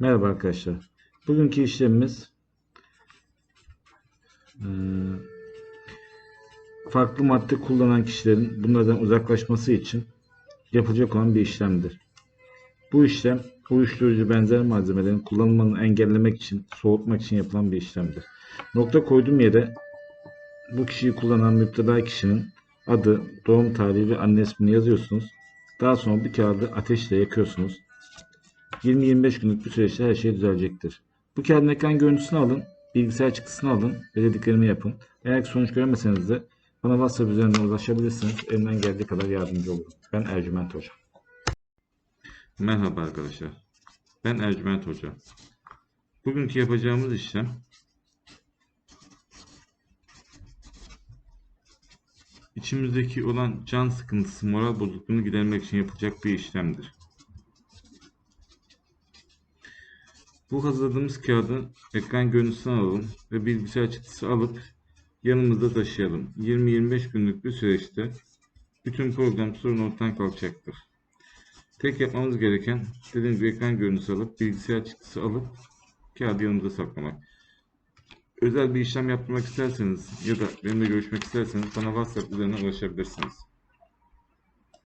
Merhaba arkadaşlar. Bugünkü işlemimiz eee, farklı madde kullanan kişilerin bunlardan uzaklaşması için yapılacak olan bir işlemdir. Bu işlem uyuşturucu benzer malzemelerin kullanılmanı engellemek için, soğutmak için yapılan bir işlemdir. Nokta koyduğum yere bu kişiyi kullanan müptela kişinin adı, doğum tarihi ve anne ismini yazıyorsunuz. Daha sonra bu kağıdı ateşle yakıyorsunuz. 20-25 günlük bir süreçte her şey düzelecektir. Bu kağıdın ekran görüntüsünü alın, bilgisayar çıktısını alın ve dediklerimi yapın. Eğer sonuç göremeseniz de bana WhatsApp üzerinden ulaşabilirsiniz. Elimden geldiği kadar yardımcı olurum. Ben Ercüment Hoca. Merhaba arkadaşlar. Ben Ercüment Hoca. Bugünkü yapacağımız işlem içimizdeki olan can sıkıntısı, moral bozukluğunu gidermek için yapılacak bir işlemdir. Bu hazırladığımız kağıdı ekran görüntüsünü alalım ve bilgisayar çıktısı alıp yanımızda taşıyalım. 20-25 günlük bir süreçte bütün program sorun ortadan kalkacaktır. Tek yapmamız gereken dediğim gibi ekran görüntüsü alıp bilgisayar çıktısı alıp kağıdı yanımıza saklamak. Özel bir işlem yaptırmak isterseniz ya da benimle görüşmek isterseniz bana WhatsApp üzerinden ulaşabilirsiniz.